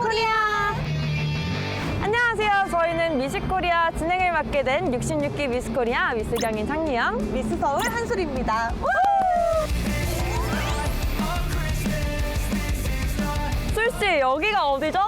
코리아. 안녕하세요. 저희는 미식코리아 진행을 맡게 된 66기 미스코리아 미스경인 장유영. 미스 서울 한솔입니다. 술씨 여기가 어디죠?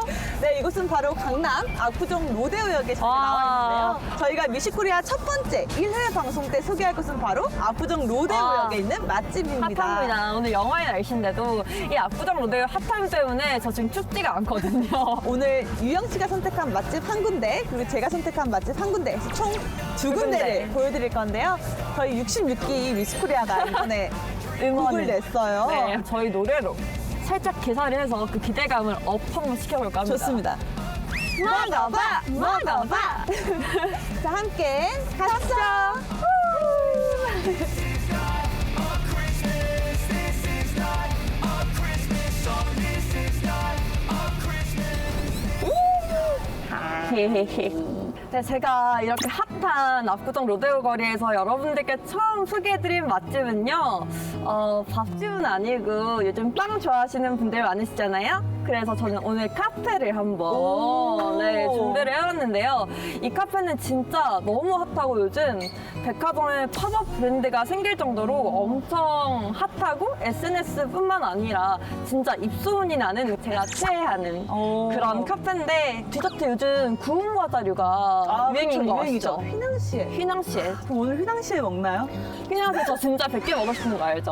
네, 이곳은 바로 강남 압구정 로데오역에 저희가 아. 나와 있는데요. 저희가 미식코리아 첫 번째 1회 방송 때 소개할 곳은 바로 압구정 로데오역에 아. 있는 맛집입니다. 핫합니다. 오늘 영화의 날씨인데도 이 압구정 로데오 핫함 때문에 저 지금 춥지가 않거든요. 오늘 유영 씨가 선택한 맛집 한 군데, 그리고 제가 선택한 맛집 한 군데, 총두두 군데. 군데를 보여드릴 건데요. 저희 66기 미스코리아가 이번에 곡을 냈어요. 네, 저희 노래로 살짝 계산을 해서 그 기대감을 업 한번 시켜볼까 합니다. 좋습니다. 먹어봐, 먹어봐. 자, 함께 가시죠. 네, 제가 이렇게 핫한 압구정 로데오 거리에서 여러분들께 처음 소개해드린 맛집은요, 어, 밥집은 아니고 요즘 빵 좋아하시는 분들 많으시잖아요? 그래서 저는 오늘 카페를 한번 오. 네, 준비를 해왔는데요. 이 카페는 진짜 너무 핫하고 요즘 백화점에 팝업 브랜드가 생길 정도로 엄청 핫하고 SNS뿐만 아니라 진짜 입소문이 나는 제가 최애하는 오. 그런 카페인데 디저트 요즘 구운 과자류가 유행인 거 아시죠? 휘낭시에. 휘낭시에 그럼 오늘 휘낭시에 먹나요? 휘낭시에 저 진짜 100개 먹고 싶은 거 알죠?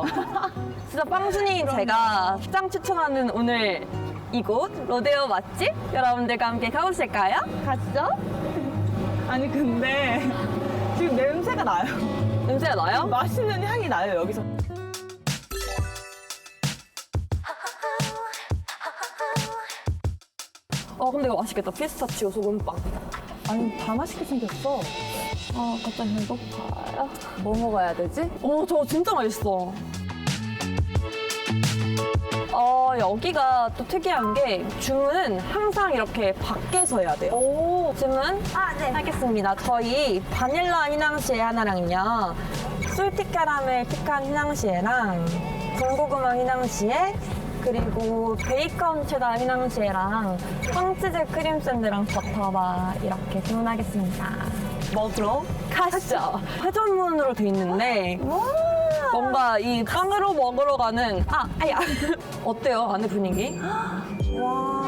진짜 빵순이인 제가 짱 추천하는 오늘 이곳 로데오 맛집 여러분들과 함께 가보실까요? 가시죠. 아니 근데 지금 냄새가 나요. 냄새가 나요? 맛있는 향이 나요 여기서. 어 근데 이거 맛있겠다 피스타치오 소금빵 아니 다 맛있게 생겼어. 아 갑자기 배고파요 뭐 먹어야 되지? 어, 저 진짜 맛있어. 어, 여기가 또 특이한 게 주문은 항상 이렇게 밖에서 해야 돼요. 오. 주문? 아, 네. 하겠습니다. 저희 바닐라 휘낭시에 하나랑요. 솔티 캐러멜 피칸 휘낭시에랑 군고구마 휘낭시에 그리고 베이컨 체다 휘낭시에랑 황치즈 크림 샌드랑 버터바 이렇게 주문하겠습니다. 먹으러 가시죠. 회전문으로 돼 있는데 뭔가 이 빵으로 먹으러 가는 아 아야 어때요 안에 분위기? 와.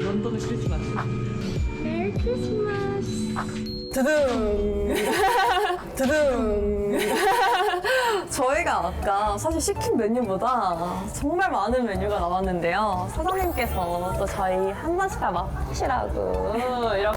런던의 크리스마스. 드둥 드둥 저희가 아까 사실 시킨 메뉴보다 정말 많은 메뉴가 나왔는데요. 사장님께서 또 저희 한 번씩 다 맛보시라고 이렇게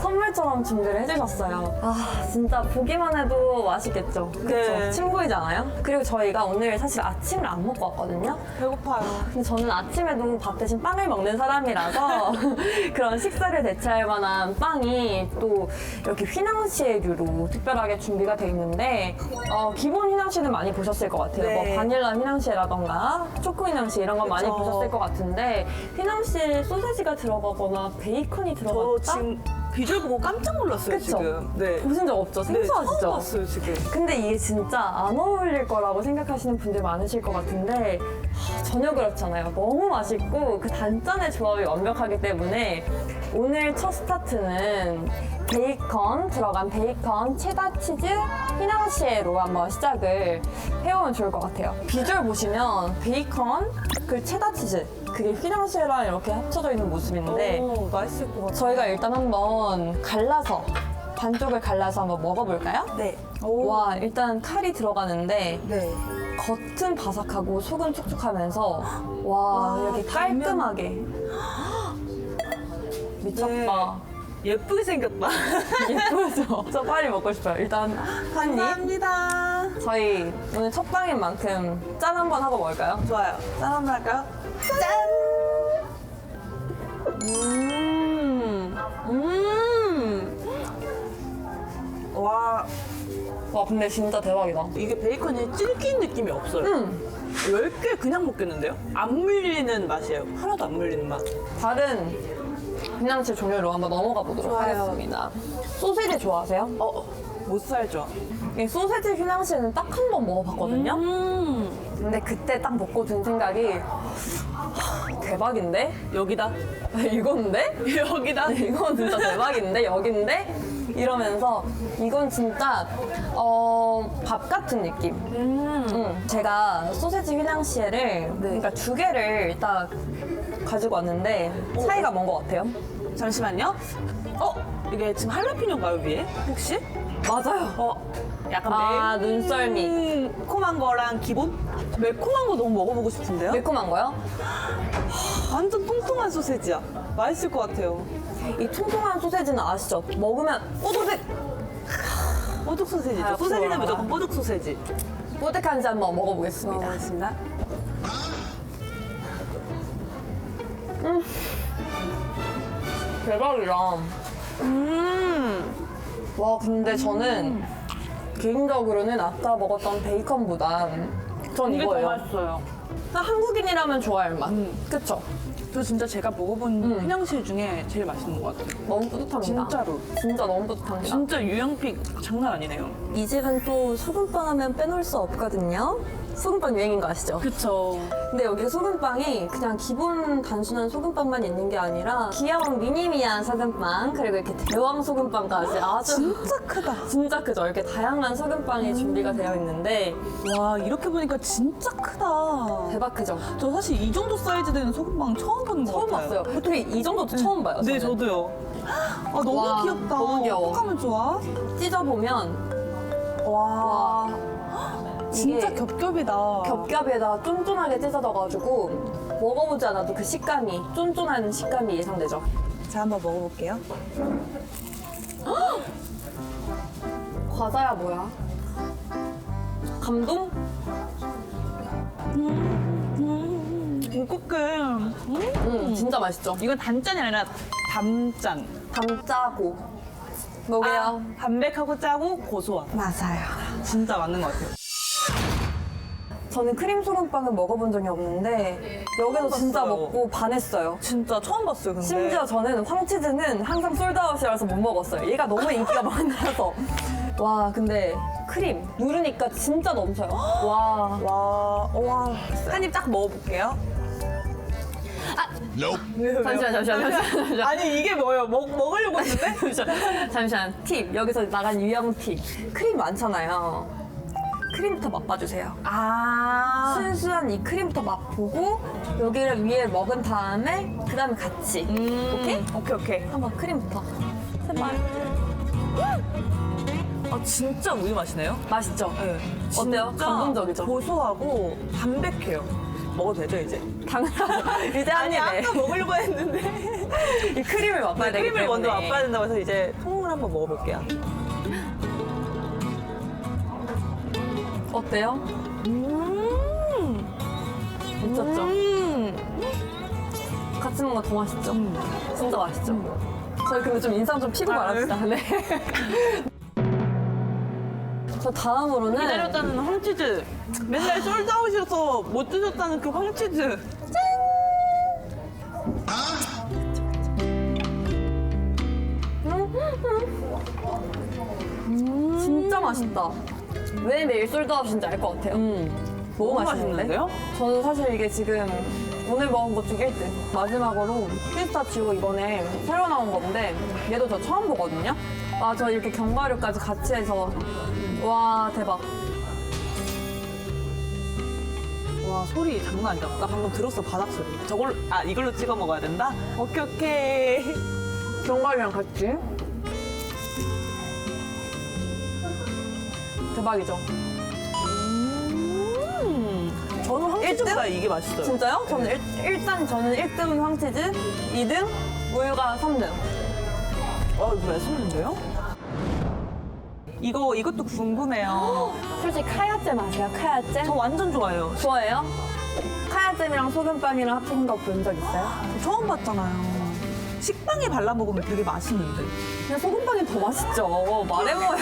선물처럼 준비를 해주셨어요 아 진짜 보기만 해도 맛있겠죠 그쵸? 네. 않아요? 그리고 저희가 오늘 사실 아침을 안 먹고 왔거든요 배고파요. 근데 저는 아침에도 밥 대신 빵을 먹는 사람이라서 그런 식사를 대체할 만한 빵이 또 이렇게 휘낭시에류로 특별하게 준비가 돼 있는데 어, 기본 휘낭시에는 많이 보셨을 것 같아요. 네. 뭐 바닐라 휘낭시에라던가 초코 휘낭시 이런 건 많이 그쵸. 보셨을 것 같은데 휘낭시에 소세지가 들어가거나 베이컨이 저 들어 지금 비주얼 보고 깜짝 놀랐어요 그쵸? 지금. 네. 보신 적 없죠? 생소하시죠? 처음 봤어요 지금. 근데 이게 진짜 안 어울릴 거라고 생각하시는 분들 많으실 것 같은데 하, 전혀 그렇지 않아요. 너무 맛있고 그 단짠의 조합이 완벽하기 때문에 오늘 첫 스타트는 베이컨 들어간 베이컨 체다 치즈 휘낭시에로 한번 시작을 해보면 좋을 것 같아요. 비주얼 보시면 베이컨 그 체다 치즈 그게 휘낭시에랑 이렇게 합쳐져 있는 모습인데 오, 맛있을 것 같아요. 저희가 일단 한번 갈라서 반쪽을 갈라서 한번 먹어볼까요? 네. 오. 와 일단 칼이 들어가는데 네. 겉은 바삭하고 속은 촉촉하면서 와, 와, 이렇게. 깔끔하게 미쳤다 네. 예쁘게 생겼다. 예쁘죠? 저 빨리 먹고 싶어요 일단 한 입 감사합니다. 저희 오늘 첫 방인 만큼 짠 한번 하고 먹을까요? 좋아요. 짠 한번 할까요? 음, 음. 와, 와 근데 진짜 대박이다 이게 베이컨이 질긴 느낌이 없어요. 음. 10개 그냥 먹겠는데요? 안 물리는 맛이에요. 하나도 안 물리는 맛. 다른 휘낭시 종류로 한번 넘어가 보도록 좋아요. 하겠습니다 소세지 좋아하세요? 어, 못 살죠. 이 소세지 휘낭시에는 딱 한 번 먹어봤거든요. 음, 근데 그때 딱 먹고 든 생각이 하, 대박인데? 여기다. 이건데? 여기다. 이건 진짜 대박인데? 여긴데? 이러면서 이건 진짜 어, 밥 같은 느낌. 음. 음, 제가 소세지 휘낭시에를 그러니까 두 개를 딱 가지고 왔는데 차이가 뭔 것 같아요? 잠시만요. 어? 이게 지금 할라피뇨인가요, 위에? 혹시? 맞아요. 어, 약간 아, 눈썰미. 매콤한 거랑 기본? 매콤한 거 너무 먹어보고 싶은데요? 매콤한 거요? 완전 통통한 소세지야. 맛있을 것 같아요. 이 통통한 소세지는 아시죠? 먹으면 뽀득 뽀득 소세지죠. 아, 소세지는 부러워라. 무조건 뽀득 소세지. 뽀득한지 한번 먹어보겠습니다. 먹어보겠습니다. 대박이다. 음, 와 근데 저는 개인적으로는 아까 먹었던 베이컨보다 전 이게 더 이거예요. 맛있어요. 한국인이라면 좋아할 맛. 음. 그쵸? 저 진짜 제가 먹어본 음. 휘낭시에 중에 제일 맛있는 것 같아요. 너무 뿌듯합니다. 진짜로. 진짜 너무 뿌듯합니다. 진짜 유영픽 장난 아니네요. 이 집은 또 소금빵 하면 빼놓을 수 없거든요. 소금빵 유행인 거 아시죠? 그쵸. 근데 여기 소금빵이 그냥 기본 단순한 소금빵만 있는 게 아니라 귀여운 미니미한 소금빵 그리고 이렇게 대왕 소금빵까지 아주 진짜 크다. 진짜 크죠? 이렇게 다양한 소금빵이 준비가 되어 있는데 와, 이렇게 보니까 진짜 크다. 대박 크죠? 저 사실 이 정도 사이즈 되는 소금빵 처음 보는 것 처음 같아요. 봤어요. 어떻게 이 정도 처음 봐요? 네, 저는. 저도요. 아, 너무 와, 귀엽다. 너무 귀여워. 어떡하면 좋아? 찢어보면 와, 진짜 이게 겹겹이다. 겹겹에다가 쫀쫀하게 찢어져가지고 먹어보지 않아도 그 식감이 쫀쫀한 식감이 예상되죠. 자, 한번 먹어볼게요. 과자야 뭐야? 감동? 음, 무겁게. 음. 음, 진짜 맛있죠. 이건 단짠이 아니라 담짠. 담짜고 먹어요. 아, 담백하고 짜고 고소한. 맞아요. 진짜 맞는 것 같아요. 저는 크림 소금빵을 먹어본 적이 없는데 여기서 진짜 봤어요. 먹고 반했어요. 진짜 처음 봤어요, 근데. 심지어 저는 황치즈는 항상 솔드아웃이라서 못 먹었어요. 얘가 너무 인기가 많아서. 와 근데 크림 누르니까 진짜 넘쳐요. 와. 와, 와. 한 입 딱 먹어볼게요. Nope. 왜요, 왜요? 잠시만, 잠시만, 잠시만. 아니, 이게 뭐예요? 먹, 먹으려고 했는데? 잠시만, 잠시만. 팁. 여기서 나간 유형 팁. 크림 많잖아요. 크림부터 맛봐주세요. 아. 순수한 이 크림부터 맛보고 여기를 위에 먹은 다음에 그 다음에 같이. 음, 오케이? 오케이, 오케이. 한번 크림부터. 제발. 아, 진짜 우유 맛이네요? 맛있죠? 네. 어때요? 진짜 감동적이죠? 고소하고 담백해요. 먹어도 되죠, 이제? 당연하죠. 이제 한 아니, 아까 먹으려고 했는데. 이 크림을 맛봐야 되기 크림을 먼저 때문에. 맛봐야 된다고 해서 이제 통을 한번 먹어볼게요. 어때요? 음. 미쳤죠? 음. 같이 먹는 거 더 맛있죠? 진짜 맛있죠? 저희 근데 좀 인상 좀 피고 아, 말합시다. 네. 저 다음으로는 기다렸다는 황치즈. 맨날 솔드아웃이어서 못 드셨다는 그 황치즈. 진짜 맛있다. 왜 매일 솔드아웃인지 알 것 같아요. 너무, 너무 맛있는데? 맛있는데요? 저는 사실 이게 지금 오늘 먹은 것중 1등. 마지막으로 피스타치오 이번에 새로 나온 건데 얘도 저 처음 보거든요. 아, 저 이렇게 견과류까지 같이 해서 와, 대박. 와 소리 장난 아니다. 나 방금 들었어 바닥 소리. 저걸 아 이걸로 찍어 먹어야 된다. 오케이 오케이. 견과류랑 같이. 대박이죠? 음, 저는 황치즈보다 이게 맛있어요. 진짜요? 저는 일, 일단 저는 1등은 황치즈, 2등 우유가 3등. 어 이거 맛있는데요? 이거 이것도 궁금해요. 솔직히 카야잼 아세요? 카야잼? 저 완전 좋아해요. 좋아해요? 카야잼이랑 소금빵이랑 합친 거 본 적 있어요? 저 처음 봤잖아요. 식빵에 발라 먹으면 되게 맛있는데. 근데 소금빵이 더 맛있죠. 말해봐요.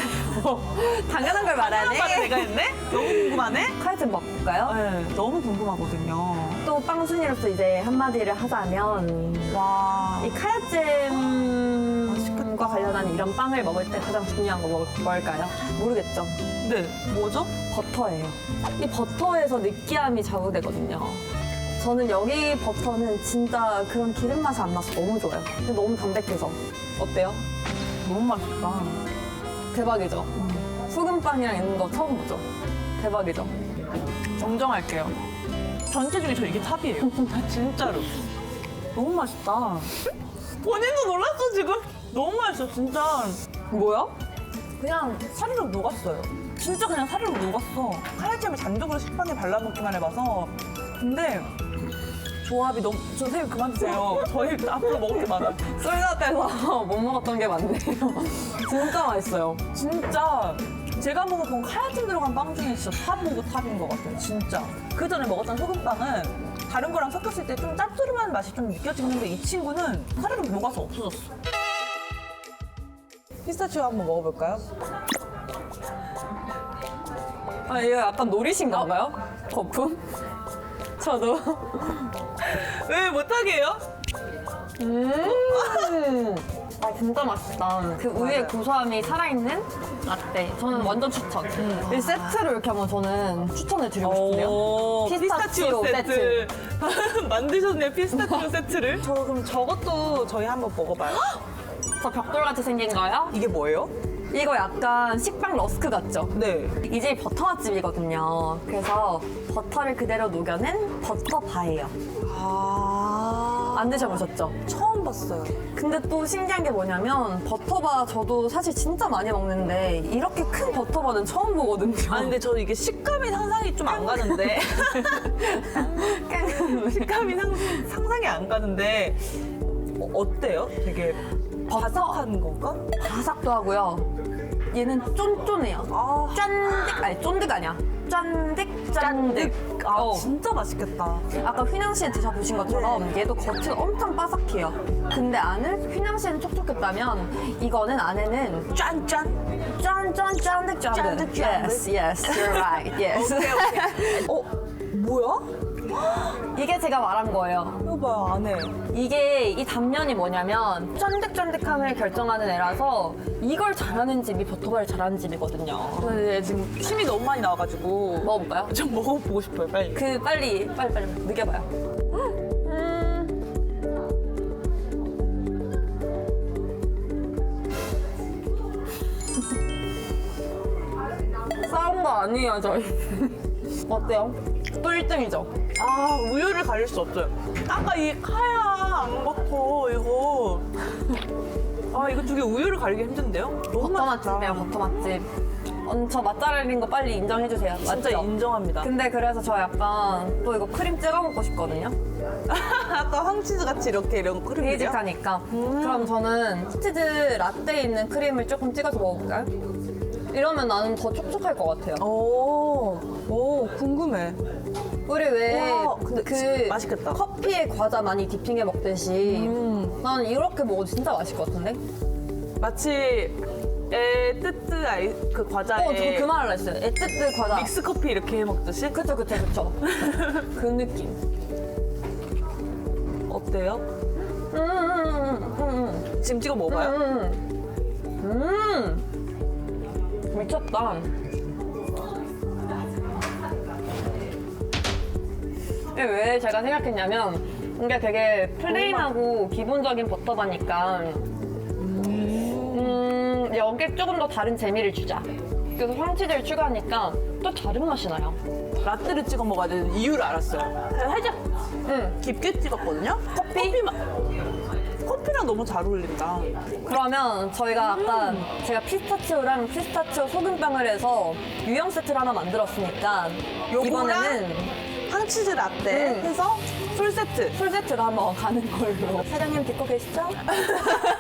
당연한 걸 말하네. 내가 했네? 너무 궁금하네. 카야잼 먹을까요? 네, 너무 궁금하거든요. 또 빵순이로서 이제 한마디를 하자면 와. 이 카야잼 맛있겠다. 빵과 관련한 이런 빵을 먹을 때 가장 중요한 거 뭐- 뭘까요? 모르겠죠? 네, 뭐죠? 버터예요. 이 버터에서 느끼함이 자극되거든요. 저는 여기 버터는 진짜 그런 기름 맛이 안 나서 너무 좋아요. 근데 너무 담백해서. 어때요? 너무 맛있다. 대박이죠? 소금빵이랑 있는 거 처음 보죠? 대박이죠? 정정할게요. 전체 중에 저 이게 탑이에요. 진짜로. 너무 맛있다. 본인도 놀랐어, 지금? 너무 맛있어, 진짜. 뭐야? 그냥 사르륵 녹았어요. 진짜 그냥 사르륵 녹았어. 카야잼을 단독으로 식빵에 발라먹기만 해봐서. 근데 조합이 너무. 저 선생님 그만 드세요. 저희 앞으로 먹을 게 많아요. 쏠다떼서 못 먹었던 게 많네요. 진짜 맛있어요. 진짜 제가 먹어본 카야잼 들어간 빵 중에 진짜 탑 오브 탑인 것 같아요. 진짜. 그 전에 먹었던 소금빵은 다른 거랑 섞였을 때 좀 짭조름한 맛이 좀 느껴지는데 이 친구는 사르륵 녹아서 없어졌어. 피스타치오 한번 먹어볼까요? 아, 이거 약간 노리신가 봐요? 거품? 저도. 왜 못하게 해요? 음. 아, 진짜 맛있다. 그 우유의. 고소함이 살아있는 라떼. 저는 완전 추천. 이 세트로 이렇게 한번 저는 추천을 드리고 싶은데요. 오, 피스타치오 세트. 만드셨네요, 피스타치오 세트를. 저 그럼 저것도 저희 한번 먹어봐요. 저 벽돌같이 생긴 거요? 이게 뭐예요? 이거 약간 식빵 러스크 같죠? 네. 이 집이 버터 맛집이거든요. 그래서 버터를 그대로 녹여낸 버터 바예요. 아. 안 드셔보셨죠? 처음 봤어요. 근데 또 신기한 게 뭐냐면 버터바 저도 사실 진짜 많이 먹는데 이렇게 큰 버터바는 처음 보거든요. 아 근데 저 이게 식감이 상상이 좀 안 가는데 식감이 상, 상상이 안 가는데 어, 어때요? 되게 바삭한 건가? 바삭도 하고요. 얘는 쫀쫀해요. 아, 쫀득 아니 쫀득 아니야. 쫀득 쫀득. 아 어. 진짜 맛있겠다. 아까 휘낭시에 드셔보신 것처럼 얘도 겉은 엄청 바삭해요. 근데 안은 휘낭시에는 촉촉했다면 이거는 안에는 짠짠. 짠짠 쫀득 쫀득. 쫀득, 쫀득. Yes, yes, you're right. Yes. 오케이 오케이. 어 뭐야? 이게 제가 말한 거예요. 이거 봐요 안에. 이게 이 단면이 뭐냐면 쫀득쫀득함을 결정하는 애라서 이걸 잘하는 집이 버터바를 잘하는 집이거든요. 근데 지금 침이 너무 많이 나와가지고 먹어볼까요? 좀 먹어보고 싶어요 빨리. 그 빨리 빨리 빨리 느껴봐요. 음. 싸운 거 아니에요 저희. 어때요? 또 1등이죠? 아 우유를 가릴 수 없어요. 아까 이 카야 앙버터 이거 아 이거 두 개 우유를 가리기 힘든데요? 너무 버터 맛있다. 맛집이에요 버터 맛집. 음, 저 맛잘알인 거 빨리 인정해주세요. 진짜 맞죠? 인정합니다. 근데 그래서 저 약간 또 이거 크림 찍어 먹고 싶거든요. 아까 황치즈 같이 이렇게 이런 크림이요? 베이직하니까. 그럼 저는 치즈 라떼에 있는 크림을 조금 찍어서 먹어볼까요? 이러면 나는 더 촉촉할 것 같아요. 오, 오 궁금해. 우리 왜 와, 근데 그 맛있겠다. 커피에 과자 많이 디핑해 먹듯이 음. 나는 이렇게 먹어도 진짜 맛있을 것 같은데? 마치 에 뜨뜨 아이 그 과자에 어, 저 그 말을 했어요. 에뜨뜨 과자. 믹스 커피 이렇게 해 먹듯이 그쵸, 그쵸, 그쵸. 그 느낌. 어때요? 음, 음, 음, 음, 지금 찍어 음. 먹어봐요. 음. 음. 미쳤다. 이게 왜 제가 생각했냐면 이게 되게 플레인하고 기본적인 버터바니까 음, 여기에 조금 더 다른 재미를 주자. 그래서 황치즈를 추가하니까 또 다른 맛이 나요. 라떼를 찍어 먹어야 되는 이유를 알았어요. 살짝 음. 깊게 찍었거든요. 커피? 맛. 커피랑 너무 잘 어울린다. 그러면 저희가 아까 제가 피스타치오랑 피스타치오 소금빵을 해서 유형 세트를 하나 만들었으니까 이번에는 황치즈 라떼 음. 해서 풀 세트. 풀 세트로 한번 가는 걸로 사장님 듣고 계시죠?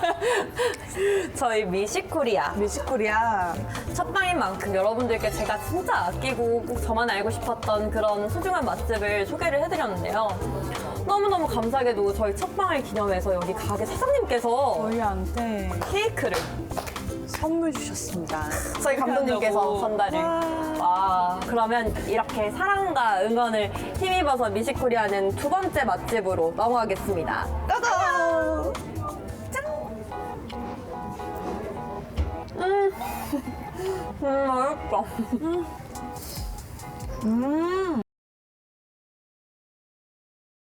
저희 미식코리아 미식코리아. 첫 방인 만큼 여러분들께 제가 진짜 아끼고 꼭 저만 알고 싶었던 그런 소중한 맛집을 소개를 해드렸는데요 너무너무 감사하게도 저희 첫방을 기념해서 여기 가게 사장님께서 저희한테 케이크를 선물 주셨습니다. 저희 감독님께서 선달을. 와, 그러면 이렇게 사랑과 응원을 힘입어서 미식코리아는 두 번째 맛집으로 넘어가겠습니다. 고고! 짠! 음, 음 맛있다. 음. 음.